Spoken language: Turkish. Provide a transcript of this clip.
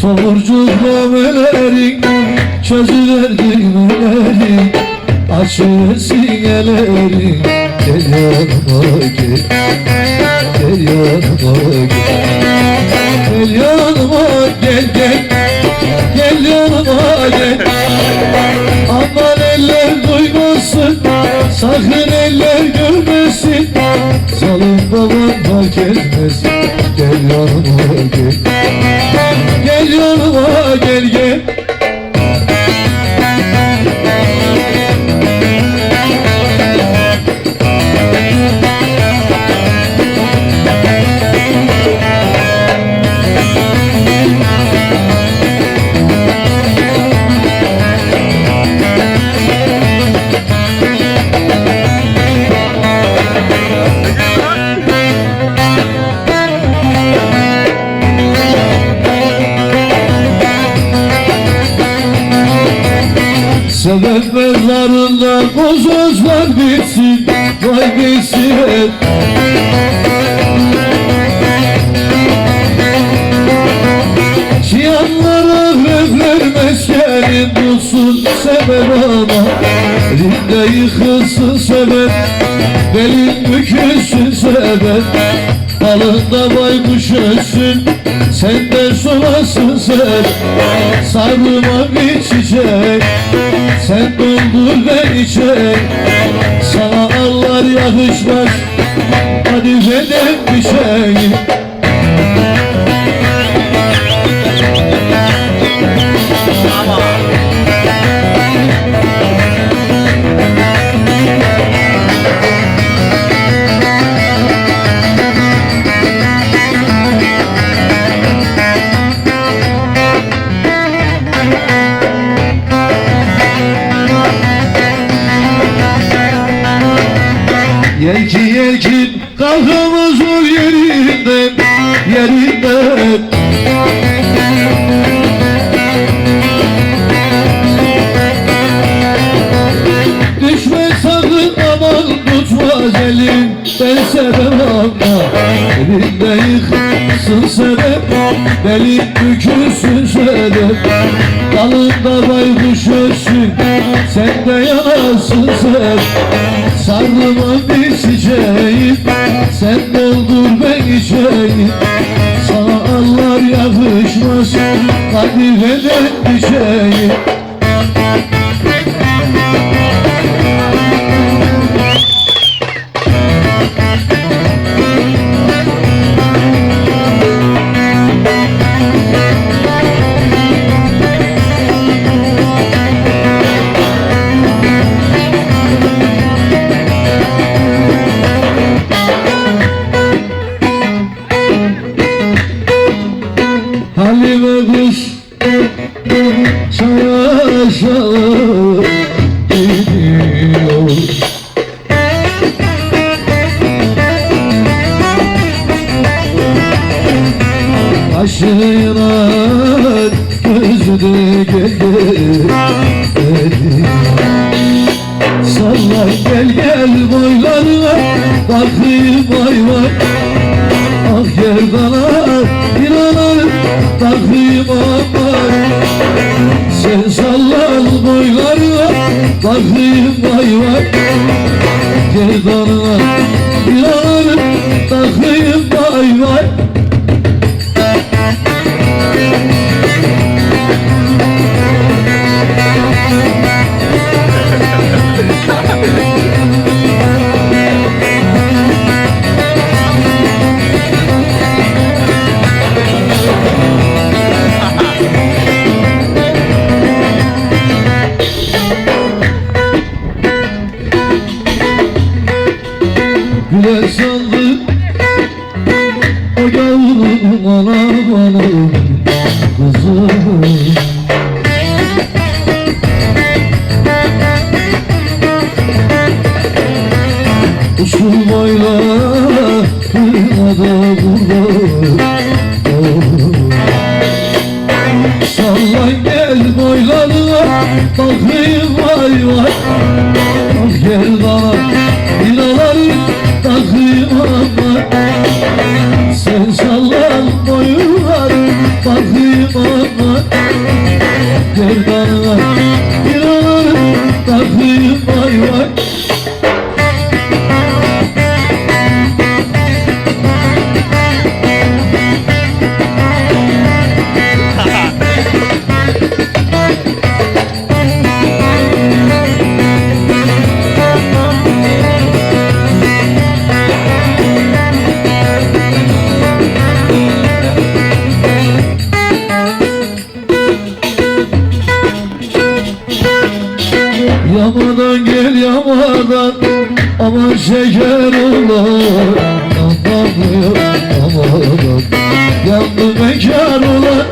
Tomurcuz mamelerin çözüverdi günleri Açır sineleri Gel yanıma gel Gel Sakın Sebep mezarında bozozlar bitsin. Vay bitsin Şiyanlara vermez gelin bulsun. Sebep ama Elinde yıkılsın sebep. Belin bükülsün sebep. Dalında baykuş ölsün. Senden solasın sen Sarılıma bir çiçek Sen doldur ben içek Sana Allah yakışmaz. Hadi beden bir şey ol yerinden Yerinden. Düşme sakın aman tutmaz elin Ben sebep ama. Elinde yıkılsın sebep Belin bükülsün sebep. Dalında baykuş ölsün Sen de yanarsın sebep Sarılıma bir çiçeğim Sen doldur ben içeyim Sana Allah yakışmaz. Kadifeden düşeyim Halime kuş Şaşalı gidiyor Aşığına gözü de geldi Salla gel gel boylarına Bakayım vay Bakayım aman Sen sallan boylarına Bakayım vay Usul boyla Kırmada burada Sallan gel boylarına Bakayım vay vay Yamadan gel yamadan Aman şeker olur. Anlamıyor amadan Yandı bekar olan